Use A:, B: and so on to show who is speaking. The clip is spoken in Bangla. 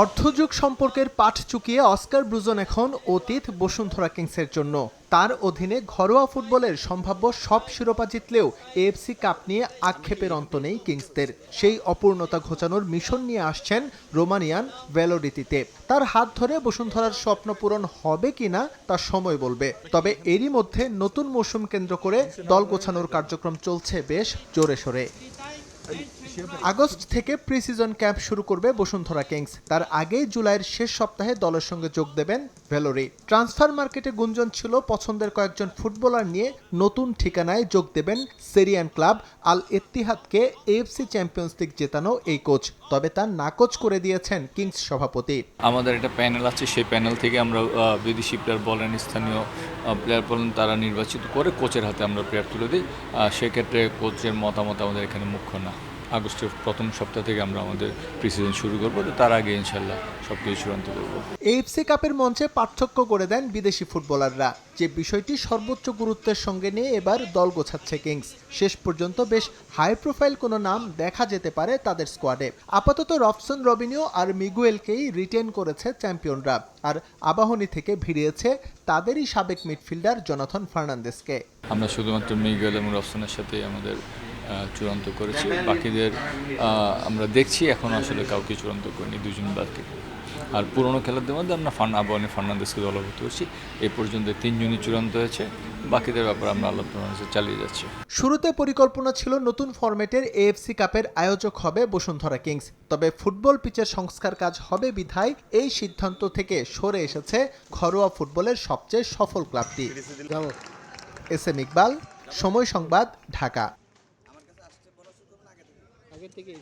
A: অর্ধযুগ সম্পর্কের পাঠ চুকিয়ে অস্কার ব্রুজন এখন অতীত বসুন্ধরা কিংসের জন্য। তার অধীনে ঘরোয়া ফুটবলের সম্ভাব্য সব শিরোপা জিতলেও এএফসি কাপ নিয়ে আক্ষেপের অন্ত নেই কিংসদের। সেই অপূর্ণতা ঘোচানোর মিশন নিয়ে আসছেন রোমানিয়ান ভ্যালোডিতিতে তার হাত ধরে বসুন্ধরার স্বপ্ন পূরণ হবে কিনা তা সময় বলবে। তবে এরই মধ্যে নতুন মৌসুম কেন্দ্র করে দল গোছানোর কার্যক্রম চলছে বেশ জোরে সোরে। আগস্ট থেকে প্রিসিজন ক্যাম্প শুরু করবে বসুন্ধরা কিংস। তার আগেই জুলাইয়ের শেষ সপ্তাহে দলের সঙ্গে যোগ দেবেন ভেলোরি। ট্রান্সফার মার্কেটে গুঞ্জন ছিল, পছন্দের কয়েকজন ফুটবলার নিয়ে নতুন ঠিকানায় যোগ দেবেন সেরিয়ান ক্লাব আল এত্তিহাদকে এএফসি চ্যাম্পিয়ন্স লিগ জেতানো এই কোচ। তবে তা নাকচ করে দিয়েছেন কিংস সভাপতি।
B: আমাদের একটা প্যানেল আছে, সেই প্যানেল থেকে আমরা বিদেশি প্লেয়ার বলেন স্থানীয় প্লেয়ার বলেন তারা নির্বাচিত করে কোচের হাতে আমরা প্লেয়ার তুলে দিই। সেক্ষেত্রে কোচের মতামত আমাদের এখানে মুখ্য না। আগস্টের প্রথম সপ্তাহ থেকে আমরা আমাদের প্রিসিজন শুরু করব তো তার আগে ইনশাল্লাহ সব কিছু চূড়ান্ত করব।
A: এএফসি কাপের মঞ্চে পার্থক্য করে দেন বিদেশি ফুটবলাররা যে বিষয়টি সর্বোচ্চ গুরুত্বের সঙ্গে নিয়ে এবার দল গোছাচ্ছে কিংস। শেষ পর্যন্ত বেশ হাই প্রোফাইল কোনো নাম দেখা যেতে পারে তাদের স্কোয়াডে আপাতত রবসন রবিনিও আর মিগুয়েলকেই রিটেন করেছে চ্যাম্পিয়নরা আর আবাহনী থেকে ভিড়িয়েছে তাদেরই সাবেক মিডফিল্ডার জনাথন ফার্নান্দেসকে
B: আমরা শুধুমাত্র মিগুয়েল এবং রফসনের সাথে আমাদের চূড়ান্ত করেছি। বাকিদের আমরা দেখছি এখন আসলে কাউকে চূড়ান্ত করিনি দুজন বাকি আর পুরনো খেলাদের মধ্যে আমরা ফান আবাহনী ফার্নান্দেসকে দলভুক্ত করছি। এ পর্যন্ত তিনজনই চূড়ান্ত হয়েছে বাকিদের ব্যাপারে আমরা আলোচনা চালিয়ে যাচ্ছি।
A: শুরুতে পরিকল্পনা ছিল নতুন ফরম্যাটের এএফসি কাপের আয়োজক হবে বসুন্ধরা কিংস। তবে ফুটবল পিচের সংস্কার কাজ হবে বিধায় এই সিদ্ধান্ত থেকে সরে এসেছে ঘরোয়া ফুটবলের সবচেয়ে সফল ক্লাবটি। এস এম ইকবাল সময় সংবাদ ঢাকা। 되게 되게